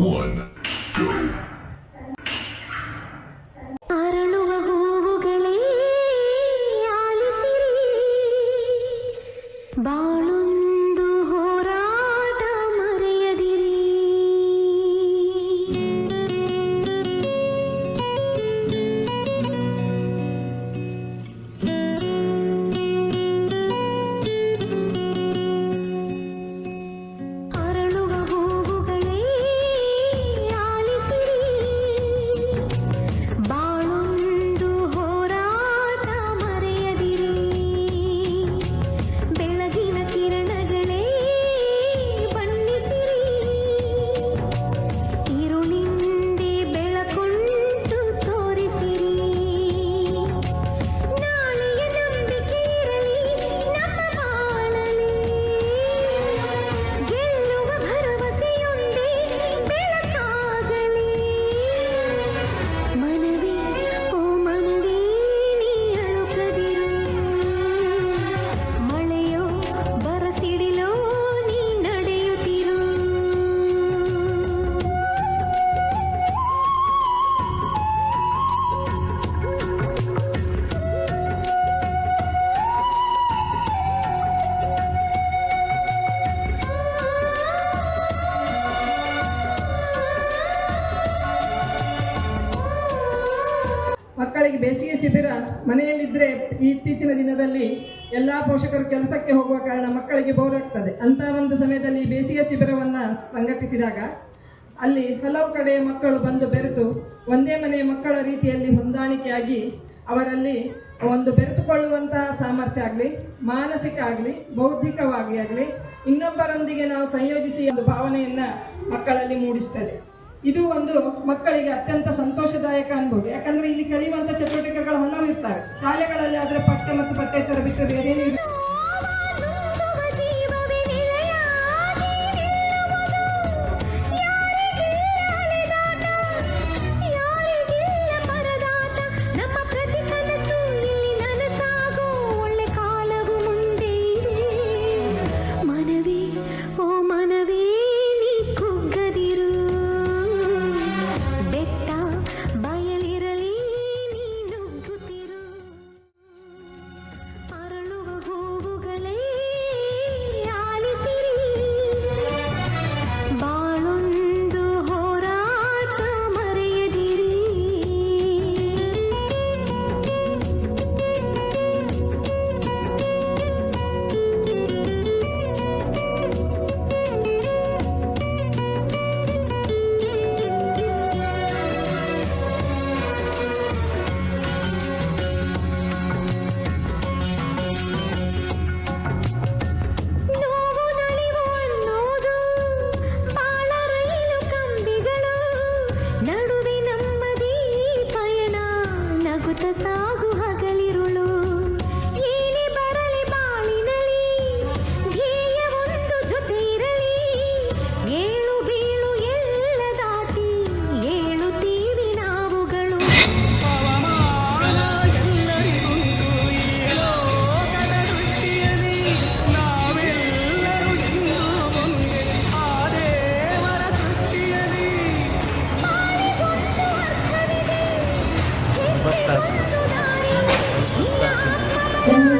1. ಶಿಬಿರ ಮನೆಯಲ್ಲಿದ್ದರೆ ಇತ್ತೀಚಿನ ದಿನದಲ್ಲಿ ಎಲ್ಲ ಪೋಷಕರು ಕೆಲಸಕ್ಕೆ ಹೋಗುವ ಕಾರಣ ಮಕ್ಕಳಿಗೆ ಬೋರ್ ಆಗ್ತದೆ. ಅಂತ ಒಂದು ಸಮಯದಲ್ಲಿ ಬೇಸಿಗೆ ಶಿಬಿರವನ್ನು ಸಂಘಟಿಸಿದಾಗ ಅಲ್ಲಿ ಹಲವು ಕಡೆ ಮಕ್ಕಳು ಬಂದು ಬೆರೆತು ಒಂದೇ ಮನೆಯ ಮಕ್ಕಳ ರೀತಿಯಲ್ಲಿ ಹೊಂದಾಣಿಕೆಯಾಗಿ ಅವರಲ್ಲಿ ಒಂದು ಬೆರೆತುಕೊಳ್ಳುವಂತಹ ಸಾಮರ್ಥ್ಯ ಆಗಲಿ, ಮಾನಸಿಕ ಆಗಲಿ, ಬೌದ್ಧಿಕವಾಗಿ ಆಗಲಿ ಇನ್ನೊಬ್ಬರೊಂದಿಗೆ ನಾವು ಸಂಯೋಜಿಸಿ ಒಂದು ಭಾವನೆಯನ್ನ ಮಕ್ಕಳಲ್ಲಿ ಮೂಡಿಸ್ತದೆ. ಇದು ಒಂದು ಮಕ್ಕಳಿಗೆ ಅತ್ಯಂತ ಸಂತೋಷದಾಯಕ ಅನ್ಬೋದು ಯಾಕಂದ್ರೆ ಇಲ್ಲಿ ಕಲಿಯುವಂತ ಚಟುವಟಿಕೆಗಳು ಇರ್ತವೆ ಶಾಲೆಗಳಲ್ಲಿ ಆದ್ರೆ ಪಠ್ಯ ಮತ್ತು ಪಠ್ಯೇತರ ಬಿಟ್ಟರೆ ಬೇರೆ 昆图库塔